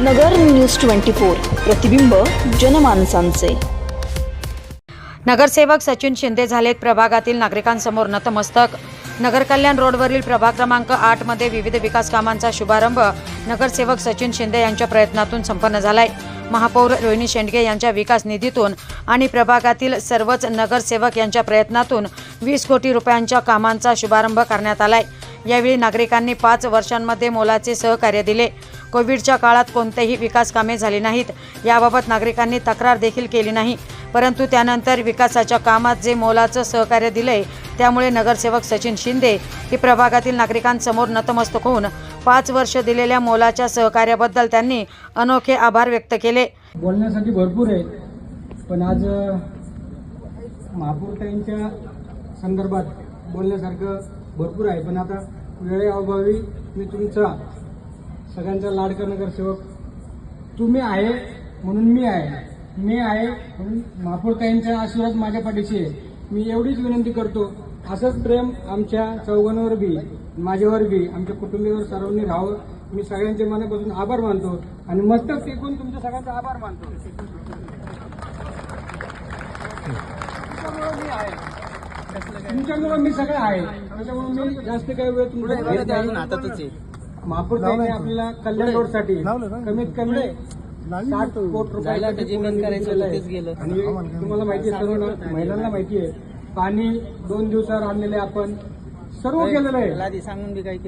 नगर news twenty four प्रतिबिंब जनमानसांचे. नगरसेवक सचिन शिंदे झालेत प्रभागातील नागरिकांसमोर नतमस्तक. नगर कल्याण रोडवरील प्रभाग क्रमांक आठमध्ये विविध विकास कामांचा शुभारंभ नगरसेवक सचिन शिंदे यांच्या प्रयत्नातून संपन्न झालाय. महापौर रोहिणी शेंडगे यांच्या विकास निधीतून आणि प्रभागातील सर्वच नगरसेवक यांच्या प्रयत्नातून वीस कोटी रुपयांच्या कामांचा शुभारंभ करण्यात आलाय. यावेळी नागरिकांनी पाच वर्षांमध्ये मोलाचे सहकार्य दिले. कोविडच्या काळात कोणतेही विकास कामे झाली नाहीत. याबाबत नागरिकांनी तक्रार देखील केली नाही. परंतु त्यानंतर विकासाच्या कामात जे मोलाचं सहकार्य दिलंय त्यामुळे नगरसेवक सचिन शिंदे हे प्रभागातील नागरिकांसमोर नतमस्तक होऊन पाच वर्ष दिलेल्या मोलाच्या सहकार्याबद्दल त्यांनी अनोखे आभार व्यक्त केले. बोलण्यासाठी भरपूर आहे पण आज महापूरताईंच्या संदर्भात बोलण्यासारखं भरपूर आहे. पण आता वेळेअभावी मी तुमचा सगळ्यांचा लाडका नगरसेवक तुम्ही आहे म्हणून मी आहे. मी आहे म्हणून महापूरताईंचा आशीर्वाद माझ्या पाठीशी आहे. मी एवढीच विनंती करतो असंच प्रेम आमच्या चौघांवर बी माझ्यावर बी आमच्या कुटुंबियावर सर्वांनी राहावं. मी सगळ्यांचे मनापासून आभार मानतो आणि मस्तक टेकून तुमच्या सगळ्यांचा आभार मानतो. मी आहे. तुमच्यामुळं मी सगळं आहे. त्याच्यामुळे मी जास्त काही वेळ तुमचा घेत नाही. महापूर ताईने आपल्याला कल्याण रोडसाठी. कमीत कमी साठ कोट आणि तुम्हाला माहिती आहे सर्व महिलांना माहिती आहे पाणी दोन दिवसावर आणलेले आपण. सर्व केलेलं आहे.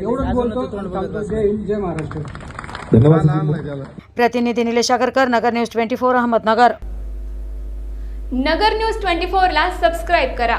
एवढंच बोलतो. जय हिंद जय महाराष्ट्र. धन्यवाद प्रतिनिधी Nilesh Agarkar Nagar news twenty four Ahmednagar. Nagar news twenty फोरला सबस्क्राईब करा.